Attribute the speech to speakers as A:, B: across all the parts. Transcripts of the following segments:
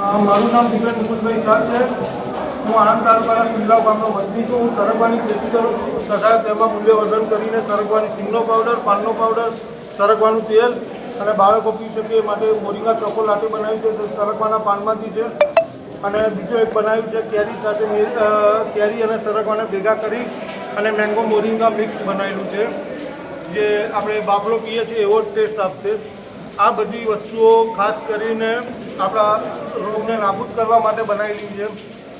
A: મારું નામ દિગ્ગજ મુકુંદભાઈ શાહ છે. હું આણંદ તાલુકાના કિલ્લા ગામનો વતની છું. હું સરગવાની ખેતી કરું છું. તથા તેમાં મૂલ્યવર્ધન કરીને સરગવાની સિંગનો પાવડર, પાનનો પાવડર, સરગવાનું તેલ અને બાળકો પી શકે માટે મોરિંગા ચોકોલાટે બનાવ્યું છે. તે સરગવાના પાનમાંથી છે. અને બીજું એક બનાવ્યું છે, કેરી સાથે કેરી અને સરગવાને ભેગા કરી અને મેંગો મોરિંગા મિક્સ બનાવેલું છે. જે આપણે બાફલો પીએ છીએ, એવો ટેસ્ટ આપશે. આ બધી વસ્તુઓ ખાસ કરીને આપણા રોગને નાબૂદ કરવા માટે બનાવેલી છે.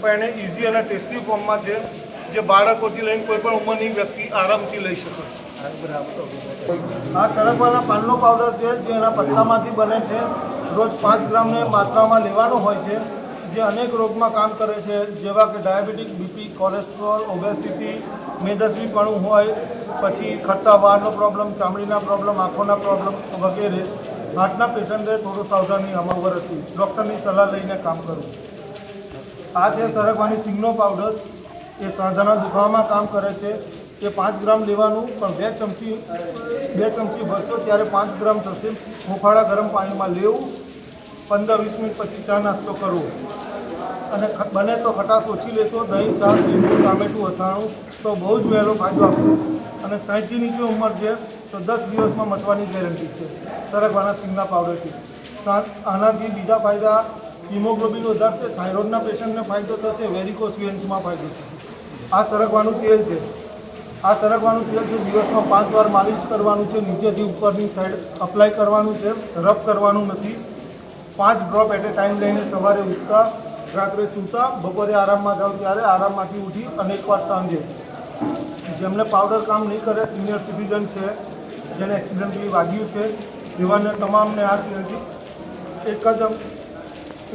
A: પણ એને ઇઝી અને ટેસ્ટી ફોર્મમાં છે. જે બાળકોથી લઈને કોઈ પણ ઉંમરની વ્યક્તિ આરામથી લઈ શકે આ સરગવાના પાનનો પાવડર છે, જે એના પત્તામાંથી બને છે. રોજ પાંચ ગ્રામને માત્રામાં લેવાનો હોય છે. જે અનેક રોગમાં કામ કરે છે, જેવા કે ડાયાબિટીક બીપી કોલેસ્ટ્રોલ ઓબેસિટી મેદસ્વીપણું હોય, પછી ખટ્ટા વાળનો પ્રોબ્લેમ ચામડીના પ્રોબ્લેમ આંખોના પ્રોબ્લેમ વગેરે. હાર્ટના પેશન્ટે થોડું સાવધાની અમાવર હતી ડૉક્ટરની સલાહ લઈને કામ કરવું. આ છે સરગવાની સિંગનો પાવડર એ સાંધાના દુખાવામાં કામ કરે છે. એ પાંચ ગ્રામ લેવાનું, પણ બે ચમચી બે ચમચી ભરશો ત્યારે પાંચ ગ્રામ થશે. હુંફાળા ગરમ પાણીમાં લેવું. પંદર વીસ મિનિટ પછી ચા નાસ્તો કરવો. અને બને તો ખટાશ ઓછી લેશો. દહીં ચા લીંબુ, ટામેટું અથાણું તો બહુ જ વહેલો ફાયદો આપશે. અને સાહીઠથી નીચે ઉંમર છે, તો દસ દિવસમાં મતવાની ગેરંટી છે. સરગવાના સિંગના પાવડરથી. આનાથી બીજા ફાયદા, હિમોગ્લોબિન વધારશે, થાઇરોઇડના પેશન્ટને ફાયદો થશે વેરિકોસ વેન્સમાં ફાયદો થશે. આ સરગવાનું તેલ છે. આ સરગવાનું તેલ છે, દિવસમાં પાંચ વાર માલિશ કરવાનું છે, નીચેથી ઉપરની સાઈડ અપ્લાય કરવાનું છે રબ કરવાનું નથી. પાંચ ડ્રોપ એટ એ ટાઈમ લઈને સવારે ઉઠતા, રાત્રે સૂતા, બપોરે આરામમાં જાઓ ત્યારે આરામમાંથી ઉઠી અને એકવાર સાંજે જેમને પાવડર કામ નહીં કરે સિનિયર સિટીઝન છે, જેને એક્સિડન્ટલી વાગ્યું છે. એવાને તમામને આ તેલથી એક જ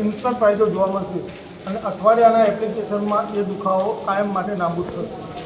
A: ઇન્સ્ટન્ટ ફાયદો જોવા મળશે. અને અઠવાડિયાના એપ્લિકેશનમાં એ દુખાવો કાયમ માટે નાબૂદ થશે.